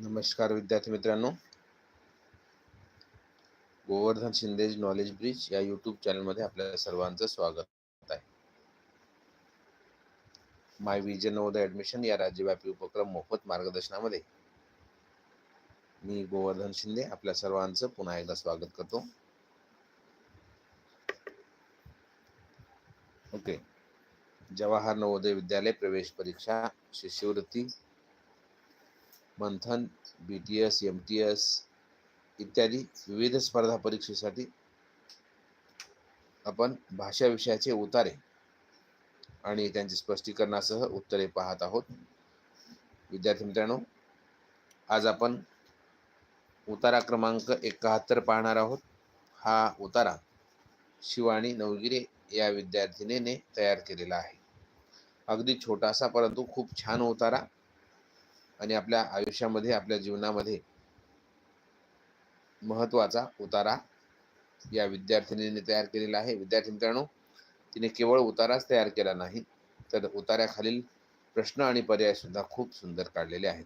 नमस्कार विद्यार्थी मित्रांनो. गोवर्धन शिंदे नॉलेज ब्रिज या युट्यूब चॅनलमध्ये आपल्या सर्वांचं स्वागत आहे. माय विजन नवोदय ऍडमिशन या राज्यव्यापी उपक्रम मोफत मार्गदर्शनामध्ये मी गोवर्धन शिंदे आपल्या सर्वांचं पुन्हा एकदा स्वागत करतो. ओके जवाहर नवोदय विद्यालय प्रवेश परीक्षा शिष्यवृत्ती Manthan B T S M T S इत्यादी विविध स्पर्धा परीक्षेसाठी आपण भाषा विषयाचे उतारे आणि त्यांचे स्पष्टीकरणासह उत्तरे पाहत आहोत. विद्यार्थी मित्रांनो आज आपण उतारा क्रमांक एकाहत्तर पाहणार आहोत. हा उतारा शिवानी नवगिरे या विद्यार्थिनीने तयार केलेला आहे. अगदी छोटासा परंतु खूप छान उतारा. आणि आपल्या आयुष्यामध्ये आपल्या जीवनामध्ये महत्त्वाचा उतारा या विद्यार्थिनीने तयार केलेला आहे. विद्यार्थी मित्रांनो तिने केवळ उताराच तयार केला नाही तर उतार्याखालील प्रश्न आणि पर्याय सुद्धा खूप सुंदर काढलेले आहेत.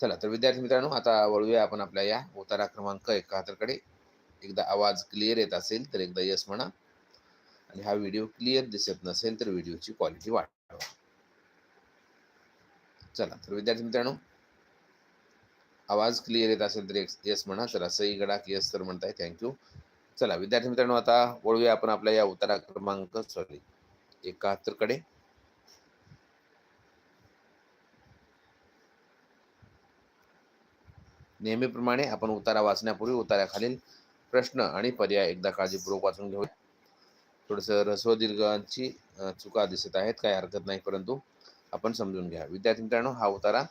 चला तर विद्यार्थी मित्रांनो आता वळूया आपण आपल्या या उतारा क्रमांक एकाहत्तरकडे. एकदा आवाज क्लिअर येत असेल तर एकदा यस म्हणा. आणि हा व्हिडिओ क्लिअर दिसत नसेल तर व्हिडिओची क्वालिटी वाढवा. चला तर विद्यार्थी मित्रांनो आवाज क्लिअर येत असेल तर येस म्हणा चला सई गडाक येस तर म्हणताय. थँक्यू चला विद्यार्थी मित्रांनो आता वळूया आपण आपल्या या उतारा क्रमांक सॉरी एकाहत्तरकडे नेहमीप्रमाणे आपण उतारा वाचण्यापूर्वी उताराखालील प्रश्न आणि पर्याय एकदा काळजीपूर्वक वाचून घेऊया. थोडस रस्व दीर्घांची चुका दिसत आहेत काही हरकत नाही परंतु आपण समजून घ्या. विद्यार्थी मित्रांनो हा उतारा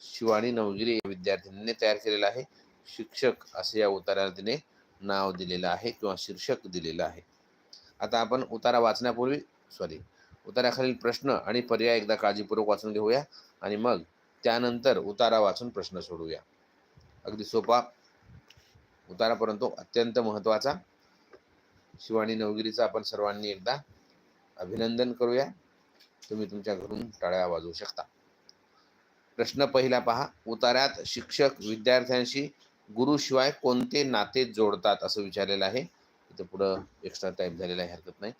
शिवानी नवगिरी या विद्यार्थिनीने तयार केलेला आहे. शिक्षक असे या उताराला तिने नाव दिलेलं आहे किंवा शीर्षक दिलेलं आहे. आता आपण उतारा वाचण्यापूर्वी सॉरी उताराखालील प्रश्न आणि पर्याय एकदा काळजीपूर्वक वाचून घेऊया आणि मग त्यानंतर उतारा वाचून प्रश्न सोडूया. अगदी सोपा उतारा परंतु अत्यंत महत्त्वाचा. शिवानी नवगिरीचा आपण सर्वांनी एकदा अभिनंदन करूया. तुम्ही तुमच्या घरून टाळ्या वाजवू शकता. प्रश्न पहिला पहा उतार्यात शिक्षक विद्यार्थ्यांशी गुरुशिवाय कोणते नाते जोडतात असं विचारलेलं आहे. इथं पुढं एक्स्ट्रा टाईप झालेला आहे हरकत नाही.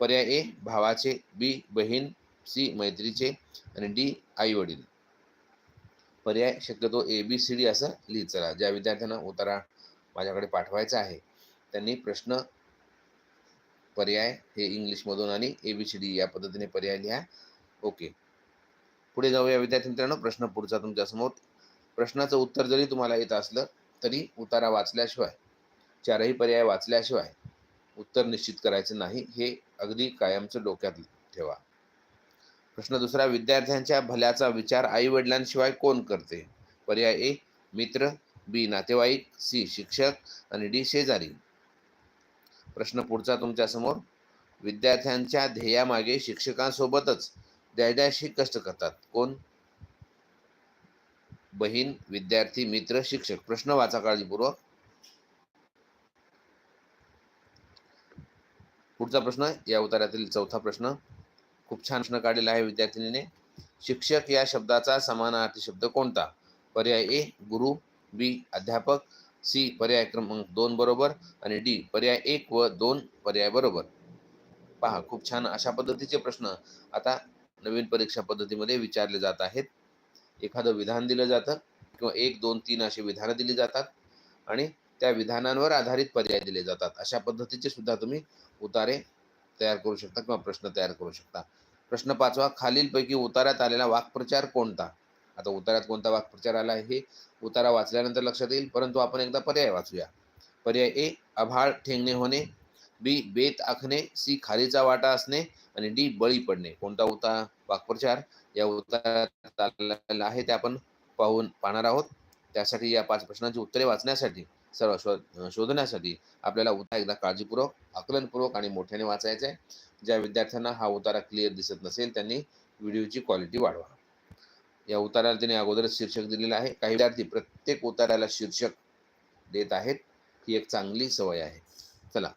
पर्याय ए भावाचे बी बहीण सी मैत्रीचे आणि डी आई वडील पर्याय शक्यतो ए बी सी डी असं लिहित चला. ज्या विद्यार्थ्यांना उतारा माझ्याकडे पाठवायचा आहे त्यांनी प्रश्न पर्याय हे इंग्लिशमधून आणि ए बी सी डी या पद्धतीने पर्याय लिहा. ओके. पुढे जाऊया विद्यार्थी मित्रांनो प्रश्न पुढचा तुमच्यासमोर प्रश्नाचं उत्तर जरी तुम्हाला येत असलं तरी उतारा वाचल्याशिवाय चारही पर्याय वाचल्याशिवाय उत्तर निश्चित करायचं नाही हे अगदी कायमचं डोक्यात ठेवा. प्रश्न दुसरा विद्यार्थ्यांच्या भल्याचा विचार आई वडिलांशिवाय कोण करते? पर्याय ए मित्र बी नातेवाईक सी शिक्षक आणि डी शेजारी. प्रश्न पुढचा तुमच्यासमोर. विद्यार्थ्यांच्या ध्येयामागे शिक्षकांसोबतच द्यायशी कष्ट करतात. कोण? बहीण विद्यार्थी मित्र शिक्षक. प्रश्न वाचा काळजीपूर्वक. पुढचा प्रश्न या उतारातील चौथा प्रश्न. खूप छान प्रश्न काढलेला आहे विद्यार्थिनीने. शिक्षक या शब्दाचा समानार्थी शब्द कोणता? पर्याय ए गुरु बी अध्यापक सी पर्याय क्रमांक दोन बरोबर आणि डी पर्याय एक व दोन पर्याय बरोबर. पहा खूप छान अशा पद्धतीचे प्रश्न आता नवीन परीक्षा पद्धतीमध्ये विचारले जात आहेत. एखादं विधान दिलं जातं किंवा एक दोन तीन अशी विधानं दिली जातात आणि त्या विधानांवर आधारित पर्याय दिले जातात. अशा पद्धतीचे सुद्धा तुम्ही उतारे तयार करू शकता किंवा प्रश्न तयार करू शकता. प्रश्न पाचवा खालीलपैकी उताऱ्यात आलेला वाक्प्रचार कोणता? आता उतारात कोणता वाक्प्रचार आला आहे हे उतारा वाचल्यानंतर लक्षात येईल परंतु आपण एकदा पर्याय वाचूया. पर्याय ए आभाळ ठेंगणे होणे. बी बेत आखणे. सी खालीचा वाटा असणे. आणि डी बळी पडणे. कोणता उता वाक्प्रचार या उतारात आलेला आहे ते आपण पाहून पाहणार आहोत. त्यासाठी या पाच प्रश्नांची उत्तरे वाचण्यासाठी सर्व शोध शोधण्यासाठी आपल्याला उता एकदा काळजीपूर्वक आकलनपूर्वक आणि मोठ्याने वाचायचा आहे. ज्या विद्यार्थ्यांना हा उतारा क्लिअर दिसत नसेल त्यांनी व्हिडिओची क्वालिटी वाढवा. या उताराला तिने अगोदरच शीर्षक दिलेलं आहे. काही विद्यार्थी प्रत्येक उताराला शीर्षक देत आहेत. ही एक चांगली सवय आहे. चला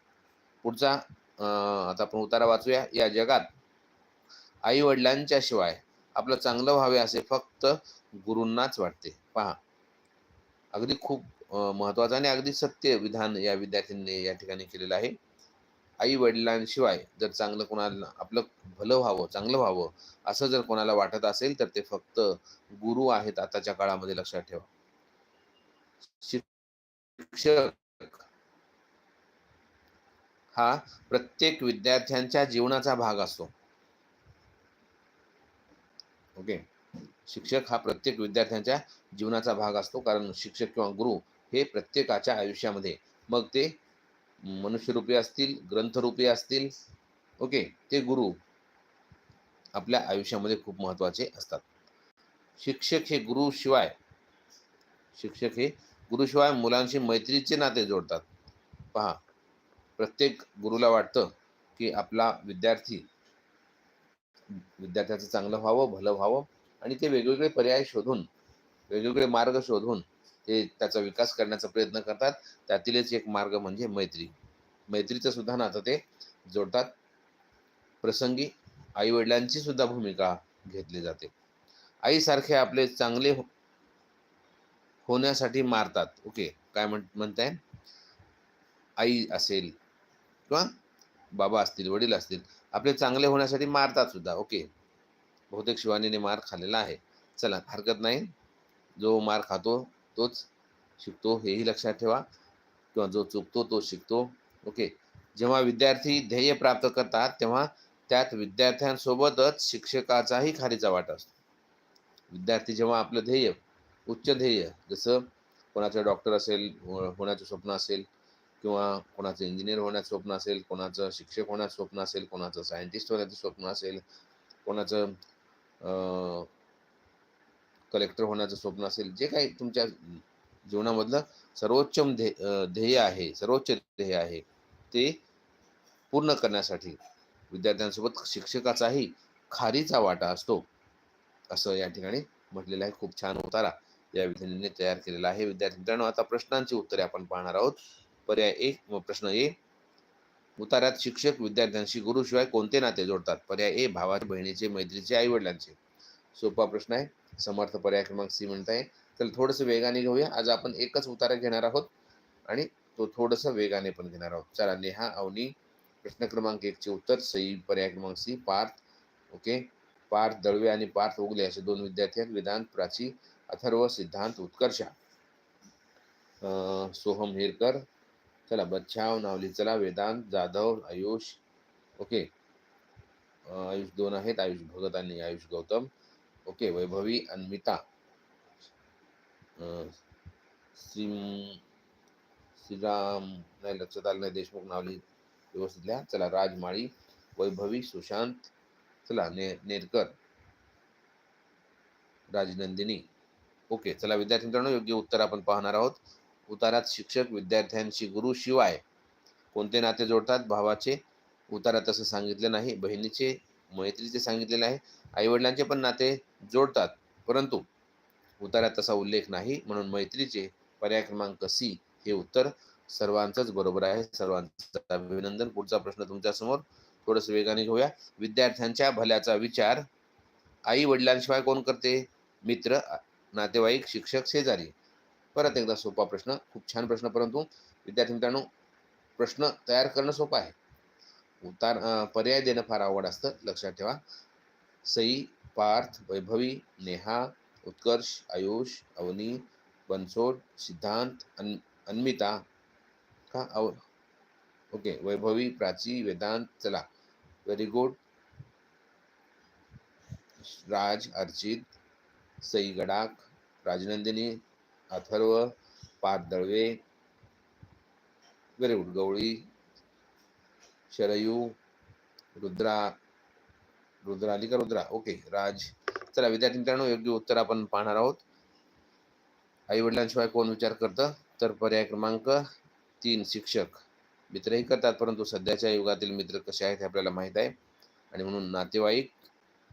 पुढचा आता आपण उतारा वाचूया. या जगात आई वडिलांच्या शिवाय आपलं चांगलं व्हावे असे फक्त गुरूंनाच वाटते. पहा अगदी खूप महत्वाचं आणि अगदी सत्य विधान या विद्यार्थ्यांनी या ठिकाणी केलेलं आहे. आई वडिलांशिवाय जर चांगलं कोणाला आपलं भलं व्हावं चांगलं व्हावं असं जर कोणाला वाटत असेल तर ते फक्त गुरु आहेत आताच्या काळामध्ये लक्षात ठेवा. शिक्षक हा प्रत्येक विद्यार्थ्यांच्या जीवनाचा भाग असतो. ओके? शिक्षक हा प्रत्येक विद्यार्थ्यांच्या जीवनाचा भाग असतो कारण शिक्षक किंवा गुरु हे प्रत्येकाच्या आयुष्यामध्ये. मग ते मनुष्यरूपी असतील ग्रंथरूपी असतील ओके ते गुरु आपल्या आयुष्यामध्ये खूप महत्त्वाचे असतात. शिक्षक हे गुरुशिवाय शिक्षक हे गुरुशिवाय मुलांशी मैत्रीचे नाते जोडतात. पहा प्रत्येक गुरुला वाटतं की आपला विद्यार्थी विद्यार्थ्याचं चांगलं व्हावं भलं व्हावं आणि ते वेगवेगळे पर्याय शोधून वेगवेगळे मार्ग शोधून ते त्याचा विकास करण्याचा प्रयत्न करतात. त्यातीलच एक मार्ग म्हणजे मैत्री. मैत्रीचं सुद्धा नातं ते जोडतात. प्रसंगी आईवडिलांची सुद्धा भूमिका घेतली जाते. आईसारखे आपले चांगले हो- होण्यासाठी मारतात. ओके काय म्हण म्हणताय? आई असेल किंवा बाबा असतील वडील असतील आपले चांगले होण्यासाठी मारतात सुद्धा. ओके बहुतेक शिवानीने मार खाल्लेला आहे. चला हरकत नाही. जो मार खातो तोच शिकतो हेही लक्षात ठेवा. किंवा जो चुकतो तो शिकतो. ओके जेव्हा विद्यार्थी ध्येय प्राप्त करतात तेव्हा त्यात विद्यार्थ्यांसोबतच शिक्षकाचाही खारीचा वाटा असतो. विद्यार्थी जेव्हा आपलं ध्येय उच्च ध्येय जसं कोणाचं डॉक्टर असेल होण्याचं स्वप्न असेल किंवा कोणाचं इंजिनियर होण्याचं स्वप्न असेल कोणाचं शिक्षक होण्याचं स्वप्न असेल कोणाचं सायंटिस्ट होण्याचं स्वप्न असेल कोणाचं कलेक्टर होण्याचं स्वप्न असेल जे काही तुमच्या जीवनामधलं सर्वोच्च ध्ये ध्येय आहे सर्वोच्च ध्येय आहे ते पूर्ण करण्यासाठी विद्यार्थ्यांसोबत शिक्षकाचाही खारीचा वाटा असतो असं या ठिकाणी म्हटलेलं आहे. खूप छान उतारा या विद्यार्थ्यांनी तयार केलेला आहे. विद्यार्थी मित्रांनो आता प्रश्नांची उत्तरे आपण पाहणार आहोत. पर्याय एक प्रश्न ए उताऱ्यात शिक्षक विद्यार्थ्यांशी गुरुशिवाय कोणते नाते जोडतात? पर्याय ए भावाचे बहिणीचे मैत्रीचे आई वडिलांचे सोपा प्रश्न आहे. समर्थ पर्याय क्रमांक सी म्हणत आहे तर थोडंसं वेगाने घेऊया. आज आपण एकच उतारा घेणार आहोत आणि तो थोडंसं वेगाने पण घेणार आहोत. चला नेहा अवनी प्रश्न क्रमांक एकचे उत्तर सई पर्याय क्रमांक सी पार्थ. ओके? पार्थ दळवे आणि पार्थ उगले असे दोन विद्यार्थी आहेत. वेदांत प्राची अथर्व सिद्धांत उत्कर्षा. अं, सोहम हिरकर. चला बच्छाव नावली. चला वेदांत जाधव आयुष. ओके? आयुष दोन आहेत. आयुष भगत आणि आयुष गौतम. ओके वैभवी अन्विता. अं, श्री श्रीराम नाही लक्षात आलं नाही देशमुख नावली व्यवस्थित लिहा. चला राजमाळी वैभवी सुशांत. चला ने नेरकर. राजनंदिनी. ओके चला विद्यार्थी मित्रांनो योग्य उत्तर आपण पाहणार आहोत. उतारात शिक्षक विद्यार्थ्यांशी गुरु शिवाय कोणते नाते जोडतात? भावाचे. उतारात असं सांगितलं नाही. बहिणीचे मैत्रीचे सांगितलेले आहे आईवडिलांचे पण नाते जोडतात. परंतु उतारात तसा उल्लेख नाही म्हणून मैत्रीचे पर्याय क्रमांक सी हे उत्तर सर्वांचंच बरोबर आहे. सर्वांचं अभिनंदन. पुढचा प्रश्न तुमच्यासमोर थोडस वेगाने घेऊया. विद्यार्थ्यांच्या भल्याचा विचार. आई वडिलांशिवाय कोण करते? मित्र नातेवाईक शिक्षक शेजारी. परत एकदा सोपा प्रश्न. खूप छान प्रश्न परंतु. विद्यार्थी मित्रांनो प्रश्न तयार करणं सोपं आहे. उतार पर्याय देणं फार आवड असतं लक्षात ठेवा. सई पार्थ वैभवी नेहा उत्कर्ष आयुष अवनी बनसोड सिद्धांत अन अन्मिता का? अव ओके वैभवी प्राची वेदांत चला. Very good Raj Archit Sai Gadakh Rajnandini Atharva Parth Dalve very good Gawali Sharayu Rudra Rudralika Rudra. Okay Raj. चला विद्यार्थी मित्रांनो योग्य उत्तर आपण पाहणार आहोत. आई वडिलांशिवाय कोण विचार करतं? तर पर्याय क्रमांक तीन शिक्षक. मित्रही करतात परंतु सध्याच्या युगातील मित्र कसे आहेत हे आपल्याला माहीत आहे. आणि म्हणून नातेवाईक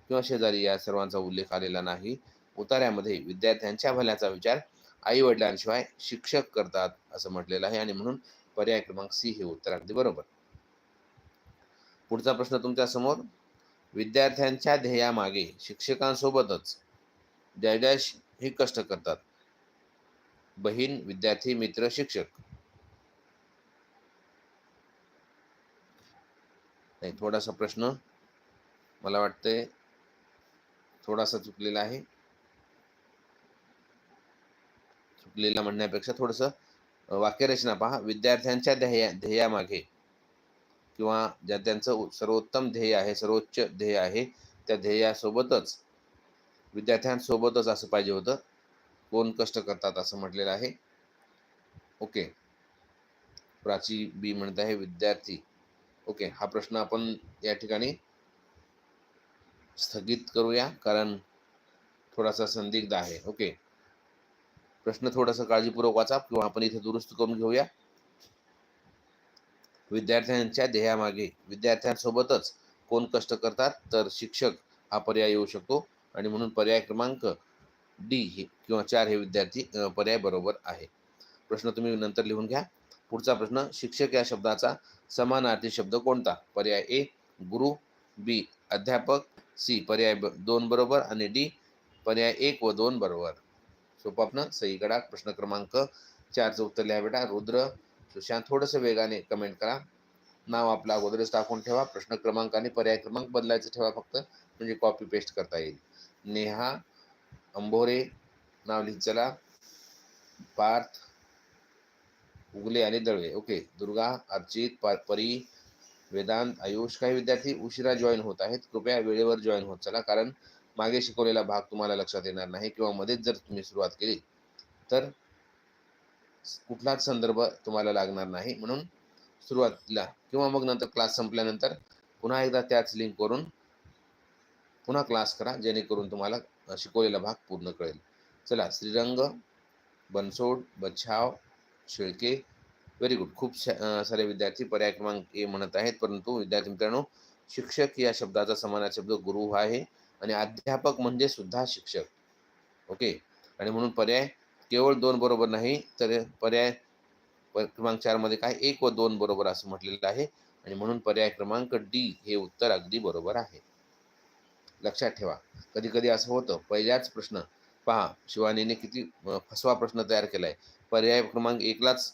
किंवा शेजारी या सर्वांचा उल्लेख आलेला नाही. उतार्यामध्ये विद्यार्थ्यांच्या भल्याचा विचार आई वडिलांशिवाय शिक्षक करतात असं म्हटलेलं आहे. आणि म्हणून पर्याय क्रमांक सी हे उत्तर अगदी बरोबर. पुढचा प्रश्न तुमच्यासमोर विद्यार्थ्यांच्या ध्येयामागे शिक्षकांसोबतच डॅश हे कष्ट करतात. बहीण विद्यार्थी मित्र शिक्षक. नाही थोडासा प्रश्न मला वाटतंय थोडासा चुकलेला आहे. चुकलेला म्हणण्यापेक्षा थोडस वाक्यरचना पहा. विद्यार्थ्यांच्या ध्येया ध्येयामागे किंवा ज्या त्यांचं सर्वोत्तम ध्येय आहे सर्वोच्च ध्येय आहे त्या ध्येयासोबतच विद्यार्थ्यांसोबतच असं पाहिजे होतं. कोण कष्ट करतात असं म्हटलेलं आहे. ओके. प्राची बी म्हणत आहे विद्यार्थी. ओके हा प्रश्न आपण या ठिकाणी स्थगित करूया कारण थोडासा संदिग्ध आहे. ओके. प्रश्न थोडासा काळजीपूर्वक वाचा किंवा आपण इथे दुरुस्त करून घेऊया. विद्यार्थ्यांच्या ध्येयामागे. विद्यार्थ्यांसोबतच कोण कष्ट करतात तर शिक्षक हा पर्याय येऊ शकतो. आणि म्हणून पर्याय क्रमांक डी हे किंवा चार हे विद्यार्थी पर्याय बरोबर आहे. प्रश्न तुम्ही नंतर लिहून घ्या. पुढचा प्रश्न शिक्षक या शब्दाचा समानार्थी शब्द कोणता? पर्याय ए गुरु बी अध्यापक सी पर्याय ब- दोन बरोबर आणि डी पर्याय एक व दोन बरोबर. सोपं आपलं सही प्रश्न क्रमांक चारचं उत्तर लिहा बेटा. रुद्र सुशांत थोडंसं वेगाने कमेंट करा. नाव आपलं अगोदरच टाकून ठेवा. प्रश्न क्रमांक आणि पर्याय क्रमांक बदलायचं ठेवा फक्त. म्हणजे कॉपी पेस्ट करता येईल. नेहा अंभोरे नाव लिहित चला. पार्थ उगले आणि दळवे. ओके दुर्गा अर्चित पा परी वेदांत आयुष काही विद्यार्थी उशिरा जॉईन होत आहेत. कृपया वेळेवर जॉईन होत चला. कारण मागे शिकवलेला भाग तुम्हाला लक्षात येणार नाही किंवा मध्येच जर तुम्ही सुरुवात केली तर कुठलाच संदर्भ तुम्हाला लागणार नाही. म्हणून सुरुवातीला किंवा मग नंतर क्लास संपल्यानंतर पुन्हा एकदा त्याच लिंकवरून पुन्हा क्लास करा जेणेकरून तुम्हाला शिकवलेला भाग पूर्ण कळेल. चला श्रीरंग बनसोड बच्छाव शेळके व्हेरी गुड खूप सारे विद्यार्थी पर्याय क्रमांक ए म्हणत आहेत. परंतु विद्यार्थी मित्रांनो शिक्षक या शब्दाचा समानार्थी शब्द गुरु आहे आणि अध्यापक म्हणजे सुद्धा शिक्षक. ओके? आणि म्हणून पर्याय केवळ दोन बरोबर नाही तर पर्याय क्रमांक चारमध्ये काय? एक व दोन बरोबर असं म्हटलेलं आहे. आणि म्हणून पर्याय क्रमांक डी हे उत्तर अगदी बरोबर आहे. लक्षात ठेवा. कधी कधी असं होतं पहिल्याच प्रश्न पहा शिवानीने किती फसवा प्रश्न तयार केला आहे पर्याय क्रमांक एकलाच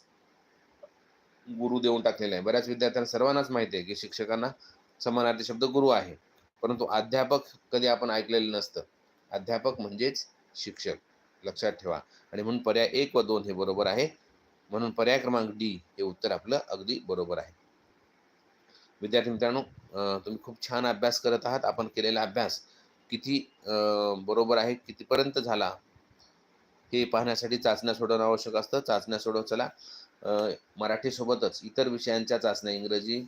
गुरु देऊन टाकलेला आहे. बऱ्याच विद्यार्थ्यांना सर्वांनाच माहिती आहे की शिक्षकांना समानार्थी शब्द गुरु आहे. परंतु अध्यापक कधी आपण ऐकलेलं नसतं. अध्यापक म्हणजेच शिक्षक. लक्षात ठेवा. आणि म्हणून पर्याय एक व दोन हे बरोबर आहे. म्हणून पर्याय क्रमांक डी हे उत्तर आपलं अगदी बरोबर आहे. विद्यार्थी मित्रांनो तुम्ही खूप छान अभ्यास करत आहात. आपण केलेला अभ्यास किती बरोबर आहे कितीपर्यंत झाला हे पाहण्यासाठी चाचण्या सोडवणं आवश्यक असतं. चाचण्या सोडव चला. मराठीसोबतच इतर विषयांच्या चाचण्या इंग्रजी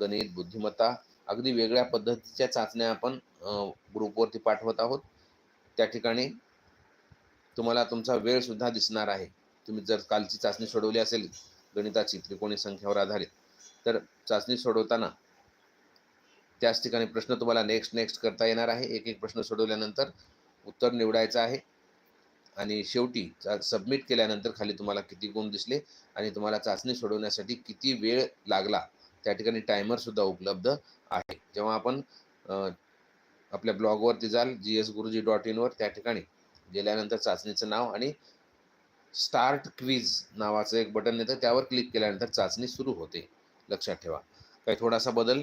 गणित बुद्धिमत्ता अगदी वेगळ्या पद्धतीच्या चाचण्या आपण ग्रुपवरती पाठवत आहोत. त्या ठिकाणी तुम्हाला तुमचा वेळ सुद्धा दिसणार आहे. तुम्ही जर कालची चाचणी सोडवली असेल गणिताची त्रिकोणी संख्यावर आधारित तर चाचणी सोडवताना त्याच ठिकाणी प्रश्न तुम्हाला नेक्स्ट नेक्स्ट करता येणार आहे. एक एक प्रश्न सोडवल्यानंतर उत्तर निवडायचं आहे. आणि शेवटी सबमिट केल्यानंतर खाली तुम्हाला किती गुण दिसले आणि तुम्हाला चाचणी सोडवण्यासाठी किती वेळ लागला त्या ठिकाणी टायमरसुद्धा उपलब्ध आहे. जेव्हा आपण आपल्या ब्लॉगवरती जाल जी एस गुरुजी डॉट इनवर त्या ठिकाणी गेल्यानंतर चाचणीचं नाव आणि स्टार्ट क्विज नावाचं एक बटन येतं त्यावर क्लिक केल्यानंतर चाचणी सुरू होते. लक्षात ठेवा. काही थोडासा बदल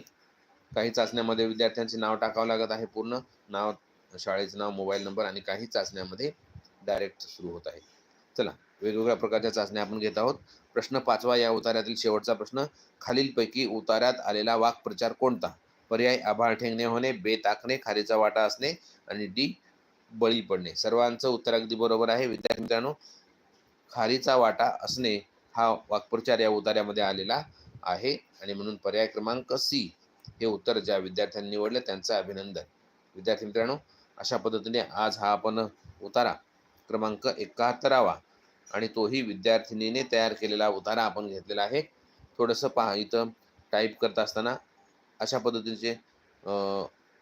काही चाचण्यामध्ये विद्यार्थ्यांचे नाव टाकावं लागत आहे पूर्ण. नाव शाळेचं नाव मोबाईल नंबर आणि काही चाचण्यामध्ये डायरेक्ट सुरू होत आहे. चला वेगवेगळ्या प्रकारच्या चाचण्या आपण घेत आहोत. प्रश्न पाचवा या उतार्यातील शेवटचा प्रश्न. खालीलपैकी उतार्यात आलेला वाक्प्रचार कोणता? पर्याय आभाळ ठेंगणे होणे बे ताकणे खारीचा वाटा असणे आणि डी बळी पडणे. सर्वांचं उत्तर अगदी बरोबर आहे. विद्यार्थी मित्रांनो खारीचा वाटा असणे हा वाक्प्रचार या उतार्यामध्ये आलेला आहे. आणि म्हणून पर्याय क्रमांक सी हे उत्तर ज्या विद्यार्थ्यांनी निवडलं त्यांचं अभिनंदन. विद्यार्थी मित्रांनो अशा पद्धतीने आज हा आपण उतारा क्रमांक एकाहत्तरावा आणि तोही विद्यार्थिनीने तयार केलेला उतारा आपण घेतलेला आहे. थोडंसं पहा इथं टाईप करत असताना अशा पद्धतीचे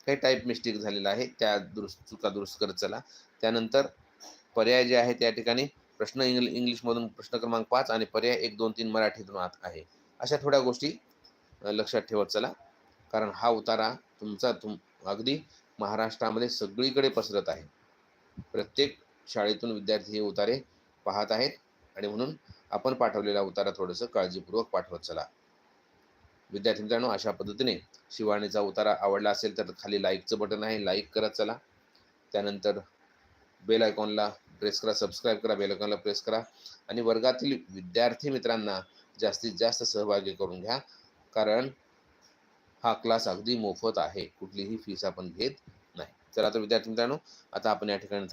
काही टाईप मिस्टेक झालेला आहे. त्या दुरुस्त चुका दुरुस्त करत चला. त्यानंतर पर्याय जे आहे त्या ठिकाणी प्रश्न इंग्ल इंग्लिशमधून प्रश्न क्रमांक पाच आणि पर्याय एक दोन तीन मराठीतून आत आहे. अशा थोड्या गोष्टी लक्षात ठेवत चला. कारण हा उतारा तुमचा तुम अगदी महाराष्ट्रामध्ये सगळीकडे पसरत आहे. प्रत्येक शाळेतून विद्यार्थी हे उतारे पाहत आहेत आणि म्हणून आपण पाठवलेला उतारा थोडंसं काळजीपूर्वक पाठवत चला. विद्यार्थी मित्रांनो अशा पद्धतीने शिवाणीचा उतारा आवडला असेल तर खाली लाईकचं बटन आहे. लाईक करत चला. त्यानंतर बेल आयकॉनला प्रेस करा सबस्क्राईब करा बेल आयकॉनला प्रेस करा. आणि वर्गातील विद्यार्थी मित्रांना जास्तीत जास्त सहभागी करून घ्या. कारण हा क्लास अगदी मोफत आहे. कुठलीही फीस आपण घेत नाही. तर आता विद्यार्थी मित्रांनो आता आपण या ठिकाणी